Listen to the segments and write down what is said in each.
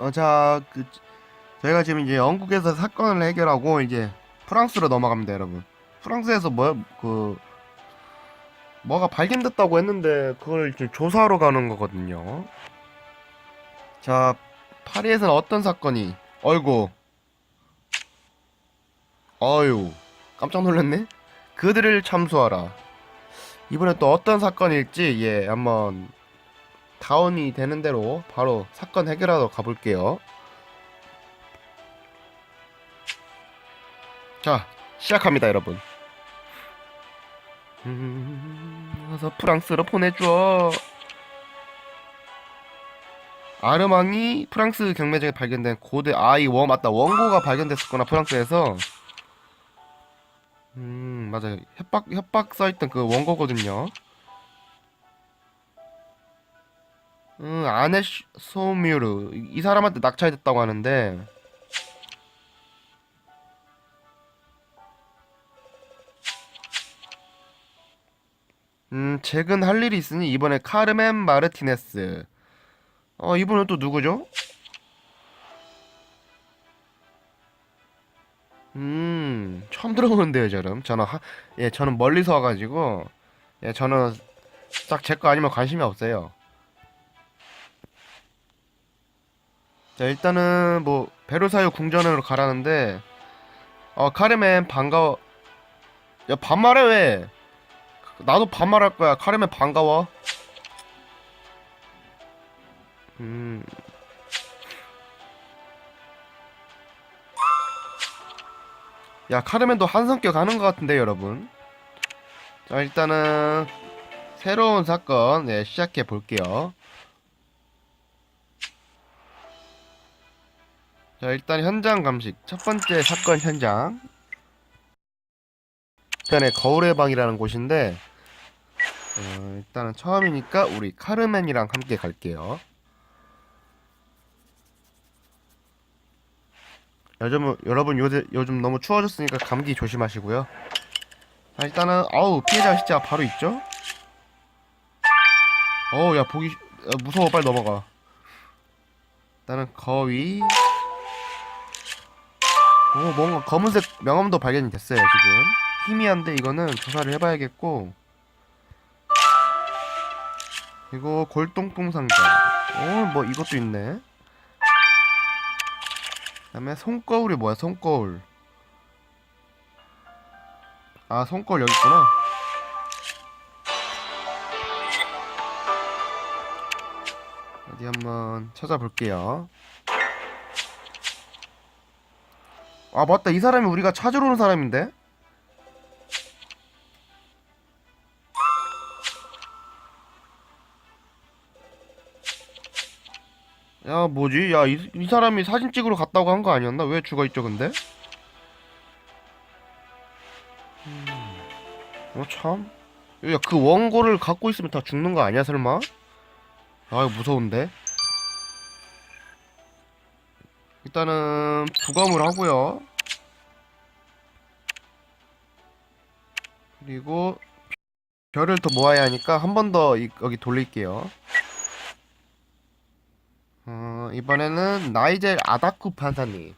어, 자, 그, 저희가 지금 이제 영국에서 사건을 해결하고 이제 프랑스로 넘어갑니다, 여러분. 프랑스에서 뭐, 그, 뭐가 발견됐다고 했는데 그걸 이제 조사하러 가는 거거든요. 자, 파리에서는 어떤 사건이, 어이구, 어유, 깜짝 놀랐네? 그들을 참수하라. 이번에 또 어떤 사건일지, 예, 한번 다운이 되는 대로 바로 사건 해결하러 가볼게요. 자, 시작합니다, 여러분. 음, 어서 프랑스로 보내줘. 아르망이 프랑스 경매장에 발견된 고대 아이 워 맞다 원고가 발견됐었구나 프랑스에서. 음 맞아요 협박 협박 써있던 그 원고거든요. 음 아네 소뮤르. 이 사람한테 낙찰됐다고 하는데. 음 최근 할 일이 있으니 이번에 카르멘 마르티네스. 어 이분은 또 누구죠? 음 처음 들어보는데요 저는 저는 하, 예 저는 멀리서 와가지고 예 저는 딱 제 거 아니면 관심이 없어요 자 일단은 뭐 베르사유 궁전으로 가라는데 어 카르멘 반가워. 야 반말해 왜? 나도 반말할 거야. 카르멘 반가워. 음. 야 카르멘도 한 성격 하는 것 같은데 여러분. 자 일단은 새로운 사건 네, 시작해 볼게요 자 일단 현장 감식 첫 번째 사건 현장 일단에 거울의 방이라는 곳인데 어, 일단은 처음이니까 우리 카르멘이랑 함께 갈게요 요즘 여러분 요새 요즘 너무 추워졌으니까 감기 조심하시고요. 자, 일단은 아우 피해자 시자 바로 있죠? 어우 야 보기 야, 무서워 빨리 넘어가. 일단은 거위. 오 뭔가 검은색 명함도 발견이 됐어요 지금. 희미한데 이거는 조사를 해봐야겠고. 그리고 골동품 상자. 오뭐 이것도 있네. 그 다음에 손거울이 뭐야 손거울 아 손거울 여기 있구나 어디 한번 찾아볼게요 아 맞다. 이 사람이 우리가 찾으러 온 사람인데? 야 뭐지? 야이 이 사람이 사진 찍으러 갔다고 한 거 아니었나? 왜 죽어 있죠 근데? 음, 어 참. 야 그 원고를 갖고 있으면 다 죽는 거 아니야 설마? 아 이거 무서운데 일단은 부검을 하고요 그리고 별을 더 모아야 하니까 한 번 더 여기 돌릴게요 어, 이번에는 나이젤 아다쿠 판사님.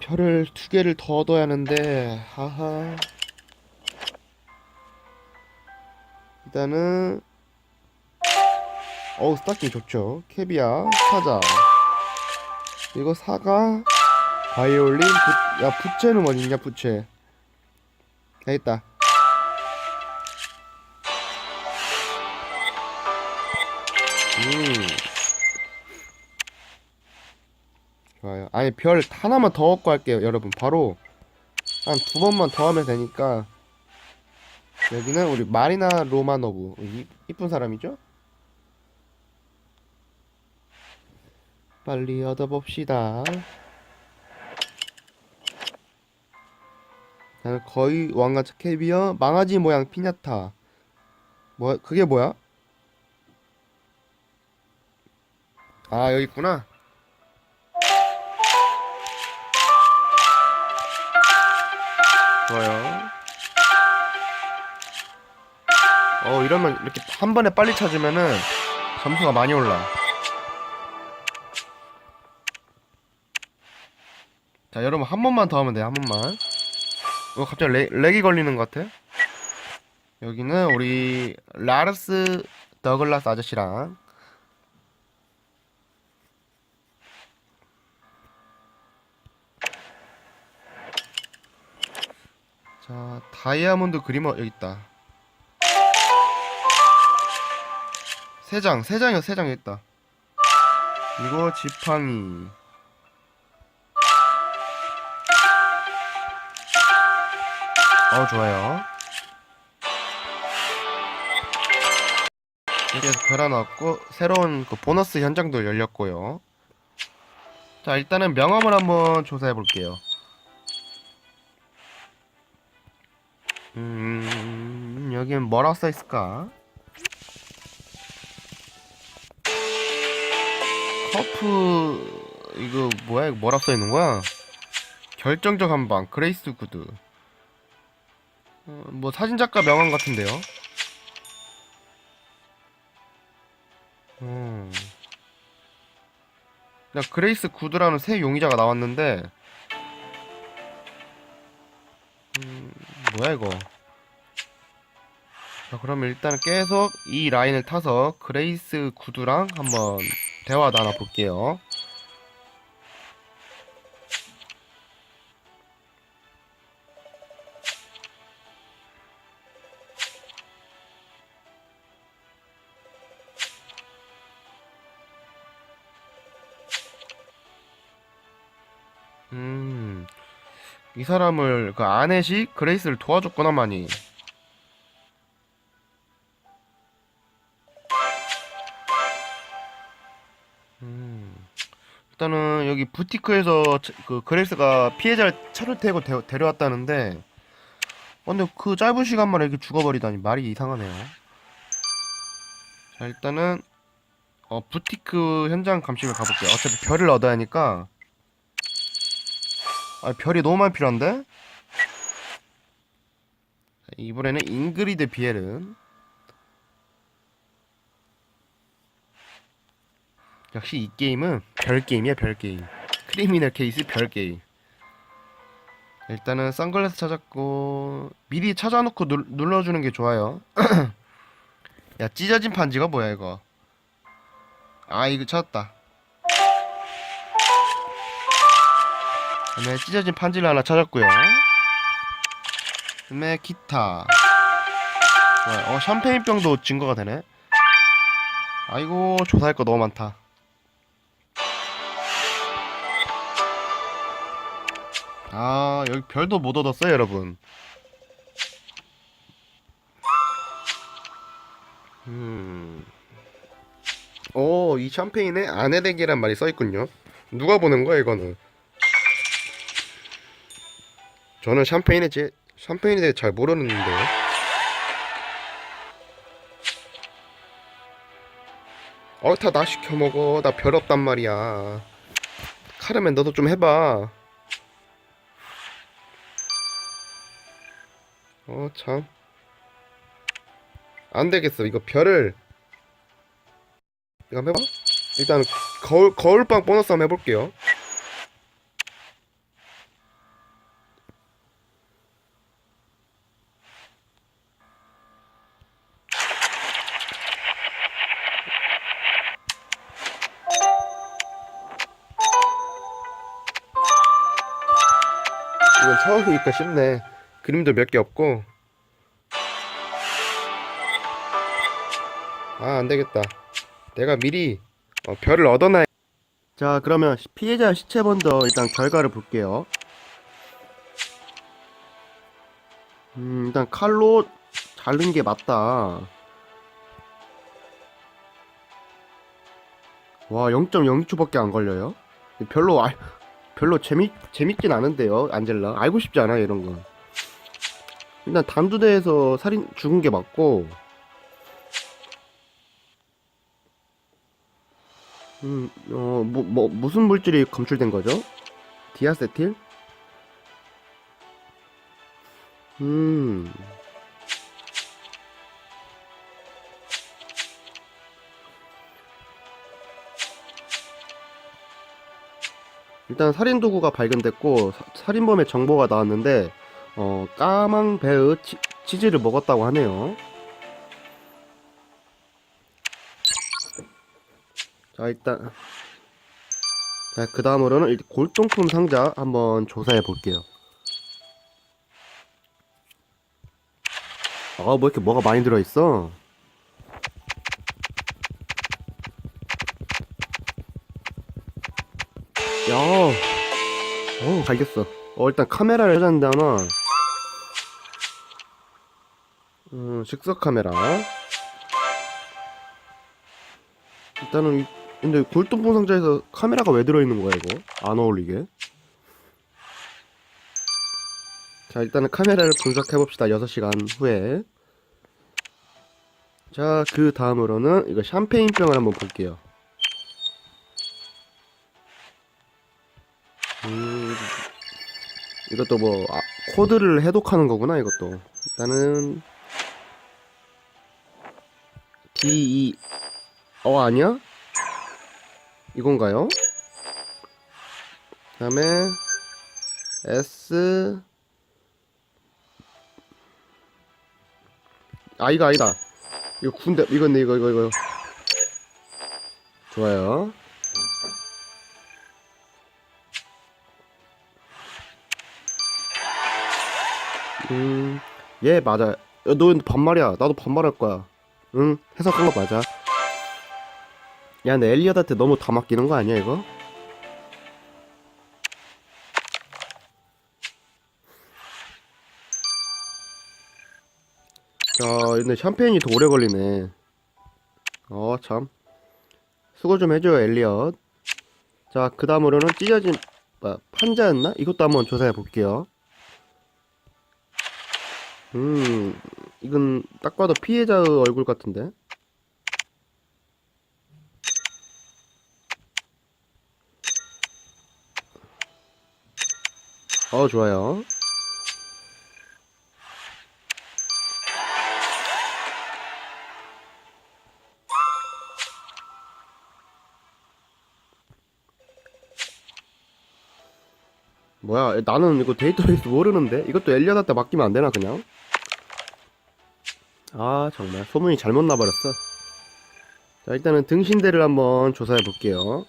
별을 두 개를 더 얻어야 하는데, 하하. 일단은, 어우, 스타킹 좋죠. 캐비아, 사자. 그리고 사과, 바이올린, 부, 야, 부채는 어딨냐, 부채. 여기 있다. 음. 좋아요. 아니 별 하나만 더 얻고 할게요, 여러분. 바로 한 두 번만 더 하면 되니까. 여기는 우리 마리나 로마노브 이, 이쁜 사람이죠? 빨리 얻어봅시다. 거의 왕가차 캐비어 망아지 모양 피냐타. 뭐 그게 뭐야? 아 여기 있구나 좋아요 어 이러면 이렇게 한 번에 빨리 찾으면은 점수가 많이 올라 자 여러분 한 번만 더 하면 돼요 한 번만. 어 갑자기 렉, 렉이 걸리는 것 같아 여기는 우리 라르스 더글라스 아저씨랑. 자 다이아몬드 그리머 여기 있다. 세장 세장이요 세장 여기 있다. 이거 지팡이 어 좋아요. 별 하나 얻고 새로운 그 보너스 현장도 열렸고요. 자 일단은 명함을 한번 조사해 볼게요. 음 여기는 뭐라고 써있을까? 커프 이거 뭐야? 이거 뭐라고 써있는 거야? 결정적 한방 그레이스 구드 어, 뭐 사진작가 명함 같은데요? 음. 그냥 그레이스 구드라는 새 용의자가 나왔는데 음, 뭐야 이거? 자 그러면 일단 계속 이 라인을 타서 그레이스 구드랑 한번 대화 나눠 볼게요 이 사람을 그 아넷이 그레이스를 도와줬구나 많이. 음, 일단은 여기 부티크에서 차- 그 그레이스가 피해자를 차를 태고 데, 데려왔다는데, 어, 근데 그 짧은 시간 만에 이렇게 죽어버리다니 말이 이상하네요. 자 일단은 어 부티크 현장 감식을 가볼게요. 어차피 별을 얻어야 하니까. 아 별이 너무 많이 필요한데? 자, 이번에는 잉그리드 비엘은 역시 이 게임은 별 게임이야 별 게임. 크리미널 케이스 별 게임. 일단은 선글라스 찾았고 미리 찾아놓고 눌, 눌러주는 게 좋아요. 야 찢어진 판지가 뭐야 이거? 아 이거 찾았다 그다음에 찢어진 판지를 하나 찾았고요. 그다음에 기타. 어 샴페인병도 증거가 되네. 아이고 조사할 거 너무 많다. 아 여기 별도 못 얻었어요 여러분. 음. 오, 이 샴페인에 아내댁이란 말이 써있군요. 누가 보는 거야, 이거는? 저는 샴페인에 제 샴페인에 대해 잘 모르는데 어다 나 시켜 먹어. 나 별 없단 말이야. 카르멘 너도 좀 해봐. 어 참. 안 되겠어. 이거 별을. 이거 한번 해봐. 일단 거울 거울빵 보너스 한번 해볼게요 처음이니까 쉽네. 그림도 몇 개 없고. 아, 안 되겠다. 내가 미리 어, 별을 얻어놔. 자, 그러면 피해자 시체 번더 일단 결과를 볼게요. 음, 일단 칼로 자른 게 맞다. 와, 0.02초밖에 안 걸려요? 별로 알, 별로 재밌 재밌진 않은데요, 안젤라. 알고 싶지 않아 이런 거. 일단 단두대에서 살인 죽은 게 맞고. 음, 어, 뭐, 뭐 무슨 물질이 검출된 거죠? 디아세틸? 음. 일단 살인 도구가 발견됐고 사- 살인범의 정보가 나왔는데 어, 까망베의 치, 치즈를 먹었다고 하네요. 자 일단 자 그 다음으로는 골동품 상자 한번 조사해 볼게요. 아 뭐 이렇게 뭐가 많이 들어있어? 어, 알겠어. 어, 일단 카메라를 찾았는데 하나. 음, 즉석 카메라. 일단은, 이- 근데 골동품 상자에서 카메라가 왜 들어있는 거야, 이거? 안 어울리게. 자, 일단은 카메라를 분석해봅시다. 6시간 후에. 자, 그 다음으로는 이거 샴페인병을 한번 볼게요. 이것도 뭐 아, 코드를 해독하는 거구나 이것도 일단은 D E 어 아니야? 이건가요? 그 다음에 S 아 이거 아니다 이거 군대 이건데 이거 이거 이거 좋아요 음, 예, 맞아. 야, 너 반말이야. 나도 반말할 거야. 응, 해석한 거 맞아. 야, 근데 엘리엇한테 너무 다 맡기는 거 아니야, 이거? 자, 근데 샴페인이 더 오래 걸리네. 어, 참. 수고 좀 해줘요, 엘리엇. 자, 그 다음으로는 찢어진, 아, 판자였나? 이것도 한번 조사해 볼게요. 음, 이건 딱 봐도 피해자의 얼굴 같은데? 어, 좋아요. 뭐야, 나는 이거 데이터베이스 모르는데? 이것도 엘리엇한테 맡기면 안 되나, 그냥? 아 정말. 소문이 잘못 나버렸어. 자 일단은 등신대를 한번 조사해 볼게요.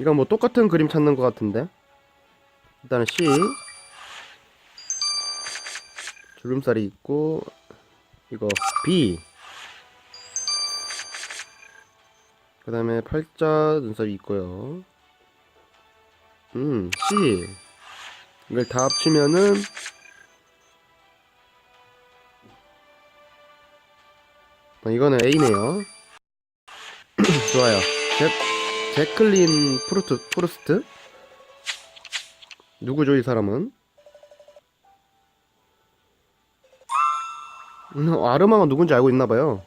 이건 뭐 똑같은 그림 찾는 것 같은데? 일단은 C. 주름살이 있고 이거 B 그 다음에 팔자 눈썹이 있고요 음, C. 이걸 다 합치면은 어, 이거는 A네요. 좋아요. 제, 제클린 프루트, 프루스트? 누구죠, 이 사람은? 음, 어, 아르마가 누군지 알고 있나봐요.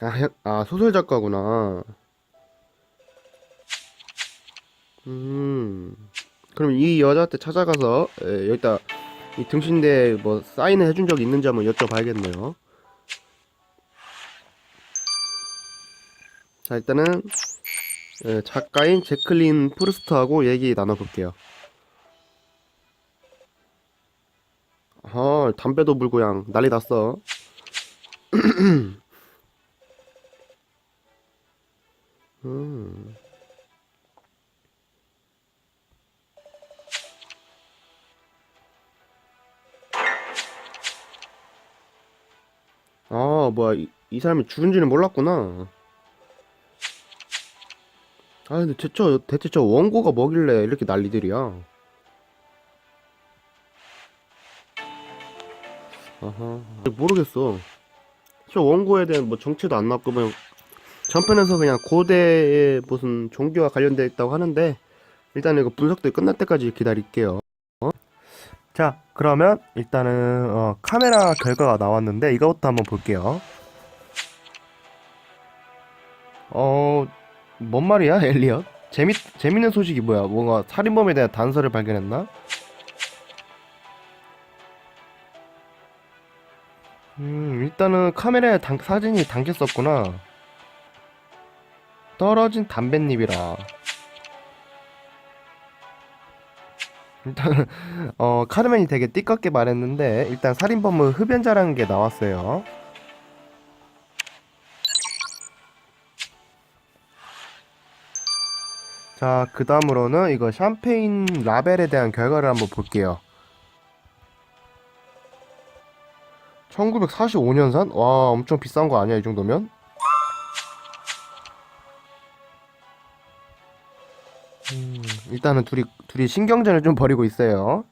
아, 형- 아, 소설 작가구나. 음. 그럼 이 여자한테 찾아가서 에, 여기다 이 등신대 뭐 사인을 해준 적 있는지 한번 여쭤봐야겠네요. 자 일단은 에, 작가인 제클린 프루스트하고 얘기 나눠볼게요. 아 담배도 물고 양 난리 났어. 음. 아, 뭐야, 이, 이 사람이 죽은지는 몰랐구나. 아, 근데 대체, 대체 저 원고가 뭐길래 이렇게 난리들이야. 아하, 모르겠어. 저 원고에 대한 뭐 정체도 안 나왔고, 그냥 전편에서 그냥 고대의 무슨 종교와 관련되어 있다고 하는데, 일단 이거 분석도 끝날 때까지 기다릴게요. 자, 그러면 일단은 어, 카메라 결과가 나왔는데 이것부터 한번 볼게요. 어, 뭔 말이야, 엘리엇? 재밌 재밌는 소식이 뭐야? 뭔가 살인범에 대한 단서를 발견했나? 음, 일단은 카메라에 당, 사진이 담겼었구나. 떨어진 담뱃잎이라. 일단, 어, 카르멘이 되게 띠껍게 말했는데, 일단 살인범은 흡연자라는 게 나왔어요. 자, 그 다음으로는 이거 샴페인 라벨에 대한 결과를 한번 볼게요. 1945년산? 와, 엄청 비싼 거 아니야, 이 정도면? 음, 일단은 둘이, 둘이 신경전을 좀 벌이고 있어요.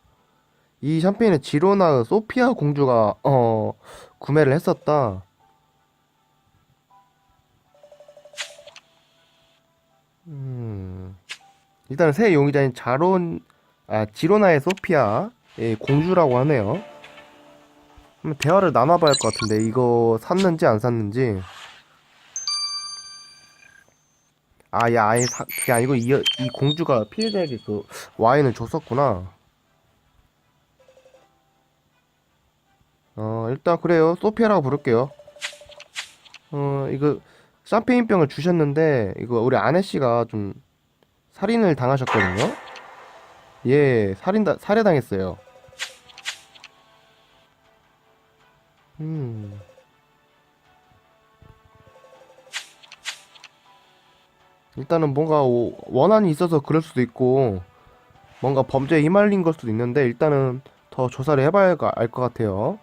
이 샴페인은 지로나 소피아 공주가, 어, 구매를 했었다. 음, 일단은 새 용의자인 자론, 아, 지로나의 소피아, 예, 공주라고 하네요. 한번 대화를 나눠봐야 할 것 같은데 이거 샀는지 안 샀는지 아, 야, 아예 사, 그게 아니고 이, 이 공주가 피해자에게 그 와인을 줬었구나. 어, 일단 그래요. 소피아라고 부를게요. 어, 이거 샴페인병을 주셨는데 이거 우리 아내씨가 좀 살인을 당하셨거든요. 예, 살인, 살해당했어요. 음. 일단은 뭔가 오- 원한이 있어서 그럴 수도 있고 뭔가 범죄에 휘말린 걸 수도 있는데 일단은 더 조사를 해봐야 알 것 같아요.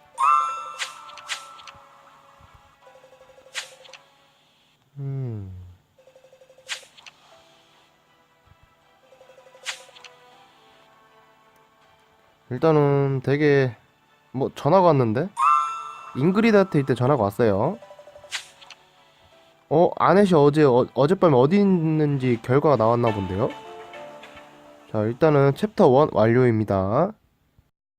음. 일단은 되게 뭐 전화가 왔는데? 잉그리드한테 이때 전화가 왔어요. 어, 아넷이 어제 어, 어젯밤에 어디 있는지 결과가 나왔나 본데요. 자, 일단은 챕터 1 완료입니다.